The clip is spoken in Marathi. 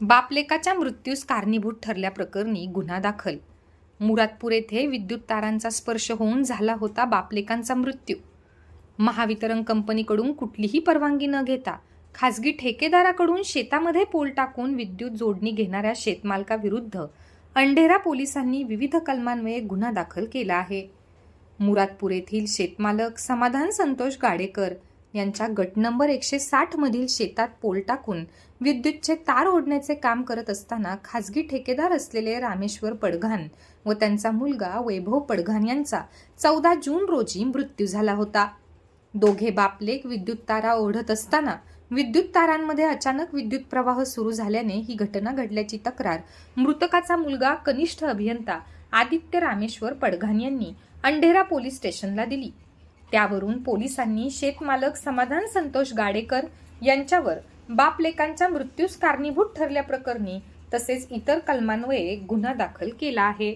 बापलेकाच्या मृत्यूस कारणीभूत ठरल्याप्रकरणी गुन्हा दाखल. मुरादपूर येथे विद्युत तारांचा स्पर्श होऊन झाला होता बापलेकांचा मृत्यू. महावितरण कंपनीकडून कुठलीही परवानगी न घेता खासगी ठेकेदाराकडून शेतामध्ये पोल टाकून विद्युत जोडणी घेणाऱ्या शेतमालकाविरुद्ध अंढेरा पोलिसांनी विविध कलमान्वये गुन्हा दाखल केला आहे. मुरादपूर येथील शेतमालक समाधान संतोष गाडेकर यांच्या गट नंबर एकशे साठमधील शेतात पोल टाकून विद्युतचे तार ओढण्याचे काम करत असताना खासगी ठेकेदार असलेले रामेश्वर पडघान व त्यांचा मुलगा वैभव पडघान यांचा चौदा जून रोजी मृत्यू झाला होता. दोघे बापलेक विद्युत तारा ओढत असताना विद्युत तारांमध्ये अचानक विद्युत प्रवाह सुरू झाल्याने ही घटना घडल्याची तक्रार मृतकाचा मुलगा कनिष्ठ अभियंता आदित्य रामेश्वर पडघान यांनी अंढेरा पोलीस स्टेशनला दिली. त्यावरून पोलिसांनी शेतमालक समाधान संतोष गाडेकर यांच्यावर बापलेकांच्या मृत्यूस कारणीभूत ठरल्याप्रकरणी तसेच इतर कलमान्वये गुन्हा दाखल केला आहे.